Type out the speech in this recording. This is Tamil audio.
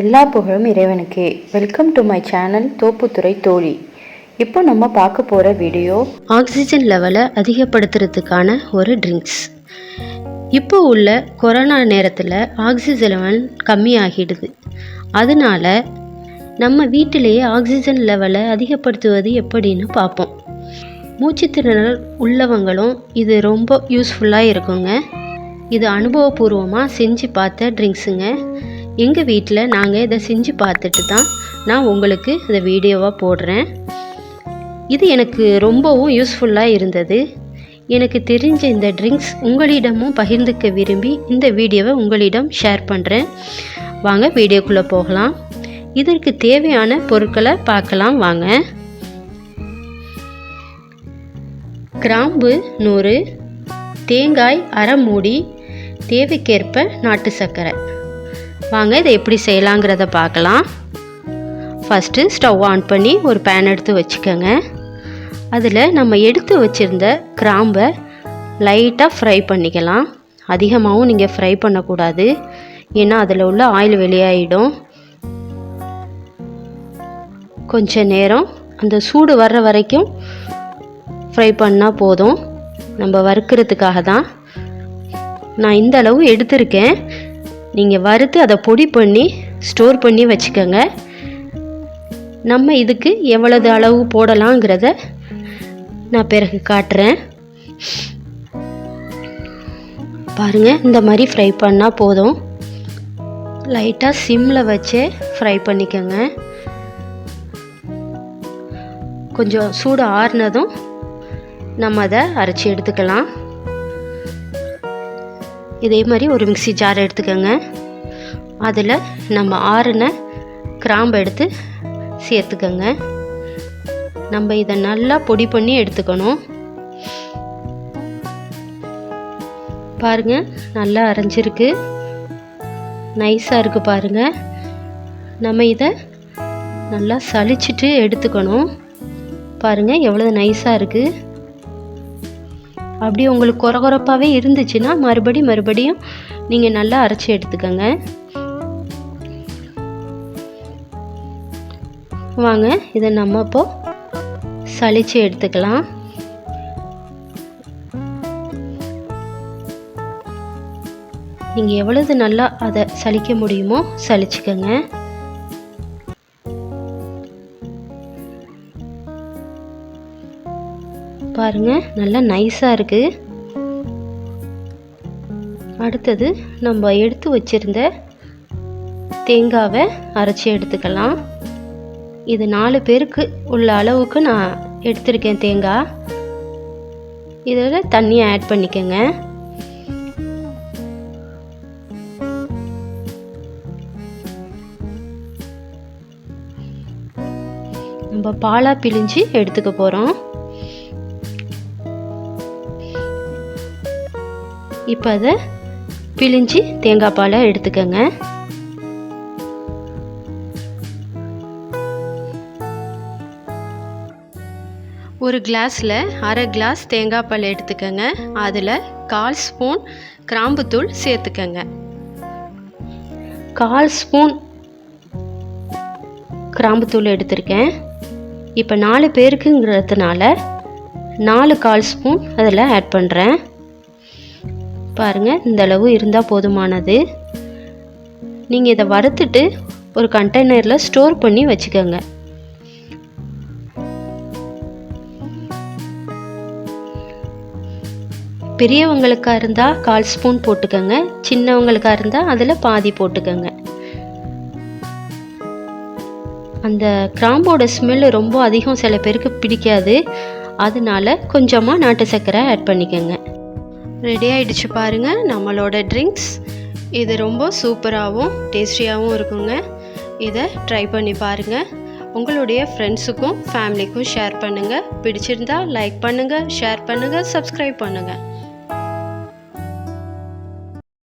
எல்லா புகழும் இறைவனுக்கே. Welcome to my channel Thopputhurai தோழி. இப்போ நம்ம பார்க்க போகிற வீடியோ ஆக்சிஜன் லெவலை அதிகப்படுத்துறதுக்கான ஒரு ட்ரிங்க்ஸ் இப்போ உள்ள கொரோனா நேரத்தில் ஆக்சிஜன் லெவல் கம்மியாகிடுது. அதனால நம்ம வீட்டிலேயே ஆக்சிஜன் லெவலை அதிகப்படுத்துவது எப்படின்னு பார்ப்போம். மூச்சுத்திணறல் உள்ளவங்களும் இது ரொம்ப யூஸ்ஃபுல்லாக இருக்குங்க. இது அனுபவபூர்வமாக செஞ்சு பார்த்த ட்ரிங்க்ஸுங்க எங்கள் வீட்டில் நாங்கள் இதை செஞ்சு பார்த்துட்டு தான் நான் உங்களுக்கு இதை வீடியோவாக போடுறேன். இது எனக்கு ரொம்பவும் யூஸ்ஃபுல்லாக இருந்தது. எனக்கு தெரிஞ்ச இந்த ட்ரிங்க்ஸ் உங்களிடமும் பகிர்ந்துக்க விரும்பி இந்த வீடியோவை உங்களிடம் ஷேர் பண்ணுறேன் வாங்க வீடியோக்குள்ளே போகலாம். இதற்கு தேவையான பொருட்களை பார்க்கலாம் வாங்க. கிராம்பு நூறு தேங்காய் அரை மூடி தேவைக்கேற்ப நாட்டு சர்க்கரை. வாங்க இதை எப்படி செய்யலாங்கிறத பார்க்கலாம். ஃபஸ்ட்டு ஸ்டவ் ஆன் பண்ணி ஒரு பேன் எடுத்து வச்சுக்கோங்க. அதில் நம்ம எடுத்து வச்சுருந்த கிராம்பை லைட்டாக ஃப்ரை பண்ணிக்கலாம். அதிகமாகவும் நீங்கள் ஃப்ரை பண்ணக்கூடாது. ஏன்னா அதில் உள்ள ஆயில் வெளியாகிடும் கொஞ்ச நேரம் அந்த சூடு வர்ற வரைக்கும் ஃப்ரை பண்ணால் போதும். நம்ம வறுக்கிறதுக்காக தான். நான் இந்த அளவு எடுத்திருக்கேன். நீங்கள் வறுத்து அதை பொடி பண்ணி ஸ்டோர் பண்ணி வச்சுக்கோங்க. நம்ம இதுக்கு எவ்வளவு அளவு போடலாங்கிறத நான் பிறகு காட்டுறேன். பாருங்கள் இந்த மாதிரி ஃப்ரை பண்ணால் போதும். லைட்டாக சிம்மில் வச்சே ஃப்ரை பண்ணிக்கோங்க. கொஞ்சம் சூடு ஆறுனதும் நம்ம அதை அரைச்சி எடுத்துக்கலாம். இதே மாதிரி ஒரு மிக்சி ஜார் எடுத்துக்கோங்க. அதில் நம்ம ஆறுன கிராம்பு எடுத்து சேர்த்துக்கோங்க. நம்ம இதை நல்லா பொடி பண்ணி எடுத்துக்கணும். பாருங்க நல்லா அரைஞ்சிருக்கு. நைஸாக இருக்குது பாருங்க. நம்ம இதை நல்லா சலிச்சிட்டு எடுத்துக்கணும். பாருங்கள் எவ்வளோ நைஸாக இருக்குது அப்படி உங்களுக்கு குறகுறப்பாகவே இருந்துச்சுன்னா மறுபடி மறுபடியும் நீங்கள் நல்லா அரைச்சி எடுத்துக்கோங்க. வாங்க இதை நம்ம இப்போ சளிச்சு எடுத்துக்கலாம். நீங்கள் எவ்வளவு நல்லா அதை சலிக்க முடியுமோ சலிச்சுக்கோங்க பாருங்கள் நல்லா நைஸாக இருக்குது அடுத்தது நம்ம எடுத்து வச்சிருந்த தேங்காவை அரைச்சி எடுத்துக்கலாம். இது நாலு பேருக்கு உள்ள அளவுக்கு நான் எடுத்திருக்கேன் தேங்காய் இதில் தண்ணியை ஆட் பண்ணிக்கோங்க. நம்ம பாலாக பிழிஞ்சு எடுத்துக்க போகிறோம் இப்போ அதை பிழிஞ்சு தேங்காய் பாலை எடுத்துக்கோங்க. ஒரு கிளாஸில் அரை கிளாஸ் தேங்காய் பால் எடுத்துக்கோங்க. அதில் கால் ஸ்பூன் கிராம்புத்தூள் சேர்த்துக்கோங்க. கால் ஸ்பூன் கிராம்புத்தூள் எடுத்திருக்கேன். இப்போ நாலு பேருக்குங்கிறதுனால நாலு கால் ஸ்பூன் அதில் ஆட் பண்ணுறேன் பாருங்கள் இந்த அளவு இருந்தால் போதுமானது. நீங்கள் இதை வறுத்துட்டு ஒரு கண்டெய்னரில் ஸ்டோர் பண்ணி வச்சுக்கோங்க. பெரியவங்களுக்காக இருந்தால் கால் ஸ்பூன் போட்டுக்கோங்க சின்னவங்களுக்காக இருந்தால் அதில் பாதி போட்டுக்கோங்க. அந்த கிராம்போட ஸ்மெல் ரொம்ப அதிகம் சில பேருக்கு பிடிக்காது. அதனால கொஞ்சமாக நாட்டு சர்க்கரை ஆட் பண்ணிக்கோங்க. ரெடி ஆகிடுச்சு பாருங்கள் நம்மளோட ட்ரிங்க்ஸ் இது ரொம்ப சூப்பராகவும் டேஸ்டியாகவும் இருக்குங்க. இதை ட்ரை பண்ணி பாருங்கள் உங்களுடைய ஃப்ரெண்ட்ஸுக்கும் ஃபேமிலிக்கும் ஷேர் பண்ணுங்கள் பிடிச்சிருந்தா லைக் பண்ணுங்கள் ஷேர் பண்ணுங்கள் சப்ஸ்கிரைப் பண்ணுங்கள்